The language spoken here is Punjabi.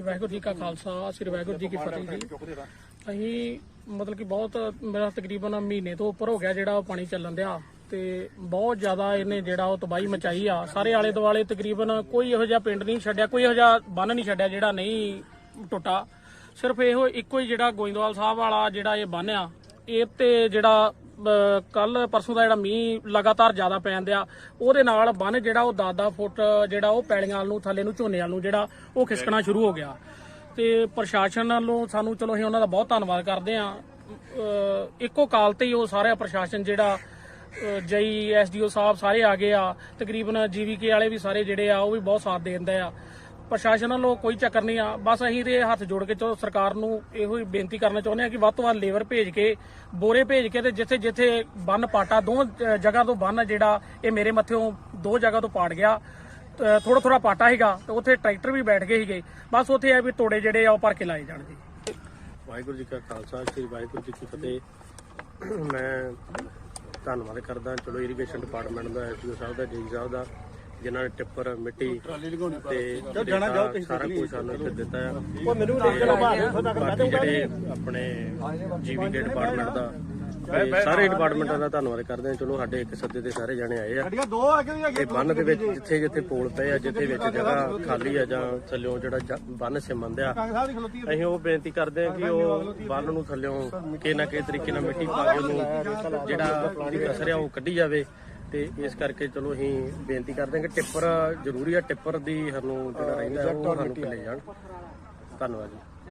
ਵਾਹਿਗੁਰੂ ਜੀ ਕਾ ਖਾਲਸਾ ਸ੍ਰੀ ਵਾਹਿਗੁਰੂ ਜੀ ਕੀ ਫਤਿਹ ਜੀ। ਅਸੀਂ ਮਤਲਬ ਕਿ ਬਹੁਤ ਮੇਰਾ ਤਕਰੀਬਨ ਮਹੀਨੇ ਤੋਂ ਉੱਪਰ ਹੋ ਗਿਆ ਜਿਹੜਾ ਉਹ ਪਾਣੀ ਚੱਲਣ ਦਿਆ ਤੇ ਬਹੁਤ ਜ਼ਿਆਦਾ ਇਹਨੇ ਜਿਹੜਾ ਉਹ ਤਬਾਹੀ ਮਚਾਈ ਆ। ਸਾਰੇ ਆਲੇ ਦੁਆਲੇ ਤਕਰੀਬਨ ਕੋਈ ਇਹੋ ਜਿਹਾ ਪਿੰਡ ਨਹੀਂ ਛੱਡਿਆ ਕੋਈ ਇਹੋ ਜਿਹਾ ਬੰਨ ਨਹੀਂ ਛੱਡਿਆ ਜਿਹੜਾ ਨਹੀਂ ਟੁੱਟਾ। ਸਿਰਫ ਇਹੋ ਇੱਕੋ ਹੀ ਜਿਹੜਾ ਗੋਇੰਦਵਾਲ ਸਾਹਿਬ ਵਾਲਾ ਜਿਹੜਾ ਇਹ ਬੰਨ ਆ ਇਹ ਤੇ ਜਿਹੜਾ ਕੱਲ ਪਰਸੋਂ ਦਾ ਜਿਹੜਾ ਮੀਂਹ ਲਗਾਤਾਰ ਜ਼ਿਆਦਾ ਪੈਣ ਦਿਆ ਉਹਦੇ ਨਾਲ ਬੰਨ ਜਿਹੜਾ ਉਹ 10-10 ਫੁੱਟ ਜਿਹੜਾ ਉਹ ਪੈਲੀਆਂ ਵੱਲ ਨੂੰ ਥੱਲੇ ਨੂੰ ਝੋਨੇ ਵੱਲ ਨੂੰ ਜਿਹੜਾ ਉਹ ਖਿਸਕਣਾ ਸ਼ੁਰੂ ਹੋ ਗਿਆ। ਤੇ ਪ੍ਰਸ਼ਾਸਨ ਵੱਲੋਂ ਸਾਨੂੰ ਚਲੋ ਅਸੀਂ ਉਹਨਾਂ ਦਾ ਬਹੁਤ ਧੰਨਵਾਦ ਕਰਦੇ ਆ ਇੱਕੋ ਕਾਲ ਤੇ ਹੀ ਉਹ ਸਾਰਾ ਪ੍ਰਸ਼ਾਸਨ ਜਿਹੜਾ ਜਈ ਐਸਡੀਓ ਸਾਹਿਬ ਸਾਰੇ ਆ ਗਏ ਆ। ਤਕਰੀਬਨ ਜੀਵੀਕੇ ਵਾਲੇ ਵੀ ਸਾਰੇ ਜਿਹੜੇ ਆ ਉਹ ਵੀ ਬਹੁਤ ਸਾਥ ਦੇ ਦਿੰਦੇ ਆ। ਪ੍ਰਸ਼ਾਸਨ ਵੱਲੋਂ ਕੋਈ ਚੱਕਰ ਨਹੀਂ ਆ। ਬਸ ਅਸੀਂ ਤੇ ਹੱਥ ਜੋੜ ਕੇ ਚਲੋ ਸਰਕਾਰ ਨੂੰ ਇਹੋ ਹੀ ਬੇਨਤੀ ਕਰਨਾ ਚਾਹੁੰਦੇ ਆ ਕਿ ਵੱਧ ਤੋਂ ਵੱਧ ਲੇਬਰ ਭੇਜ ਕੇ, ਬੋਰੇ ਭੇਜ ਕੇ ਤੇ ਜਿੱਥੇ ਜਿੱਥੇ ਬੰਨ ਪਾਟਾ ਦੋ ਜਗ੍ਹਾ ਤੋਂ ਬੰਨ ਜਿਹੜਾ, ਇਹ ਮੇਰੇ ਮੱਥਿਓਂ ਦੋ ਜਗ੍ਹਾ ਤੋਂ ਪਾੜ ਗਿਆ। ਥੋੜਾ ਥੋੜਾ ਪਾਟਾ ਹੈਗਾ ਤੇ ਉੱਥੇ ਟਰੈਕਟਰ ਵੀ ਬੈਠ ਗਏ ਸੀਗੇ। ਬਸ ਉੱਥੇ ਇਹ ਵੀ ਤੋੜੇ ਜਿਹੜੇ ਆ ਉਹ ਭਰ ਕੇ ਲਾਏ ਜਾਣ ਜੀ। ਵਾਹਿਗੁਰੂ ਜੀ ਕਾ ਖਾਲਸਾ, ਸ੍ਰੀ ਵਾਹਿਗੁਰੂ ਜੀ ਕੀ ਫਤਿਹ। ਮੈਂ ਧੰਨਵਾਦ ਕਰਦਾ ਚਲੋ ਇਰੀਗੇਸ਼ਨ ਡਿਪਾਰਟਮੈਂਟ ਦਾ ਐਸਡੀਓ ਸਾਹਿਬ ਦਾ ਡੀ ਸਾਹਿਬ ਦਾ। ਜਿਨ੍ਹਾਂ ਨੇ ਟਿੱਪਰ ਮਿੱਟੀ ਤੇ ਜਾਣਾ ਜਾਓ ਤੁਸੀਂ ਸਾਰਾ ਕੁਝ ਸਾਨੂੰ ਇੱਥੇ ਦਿੱਤਾ ਆ। ਉਹ ਮੈਨੂੰ ਬਾਕੀ ਜਿਹੜੇ ਆਪਣੇ ਜੀਵੀਕੇ ਡਿਪਾਰਟਮੈਂਟ ਦਾ ਤੇ ਸਾਰੇ ਡਿਪਾਰਟਮੈਂਟਾਂ ਦਾ ਧੰਨਵਾਦ ਕਰਦੇ ਹਾਂ। ਚਲੋ ਸਾਡੇ ਇੱਕ ਸੱਦੇ ਤੇ ਸਾਰੇ ਜਾਣੇ ਆਏ ਆ। ਤੇ ਬੰਨ ਦੇ ਵਿੱਚ ਜਿੱਥੇ ਜਿੱਥੇ ਪੋਲ ਪਏ ਆ ਜਿੱਥੇ ਵਿੱਚ ਜਗ੍ਹਾ ਖਾਲੀ ਆ ਜਾਂ ਥੱਲਿਓਂ ਜਿਹੜਾ ਜ- ਬੰਨ ਸਿਮੰਦ ਆ ਅਸੀਂ ਉਹ ਬੇਨਤੀ ਕਰਦੇ ਹਾਂ ਕਿ ਉਹ ਬੰਨ ਨੂੰ ਥੱਲਿਓਂ ਕਿਸੇ ਨਾ ਕਿਸੇ ਤਰੀਕੇ ਨਾਲ ਮਿੱਟੀ ਪਾ ਕੇ ਉਹਨੂੰ ਜਿਹੜਾ ਪਾਣੀ ਕਸ ਰਿਹਾ ਉਹ ਕੱਢੀ ਜਾਵੇ। ਤੇ ਇਸ ਕਰਕੇ ਚਲੋ ਅਸੀਂ ਬੇਨਤੀ ਕਰਦੇ ਹਾਂ ਕਿ ਟਿੱਪਰ ਜ਼ਰੂਰੀ ਆ ਟਿੱਪਰ ਦੀ ਸਾਨੂੰ ਜਿਹੜਾ ਰਹਿੰਦਾ ਉਹ ਸਾਨੂੰ ਲੈ ਜਾਣ। ਧੰਨਵਾਦ ਜੀ।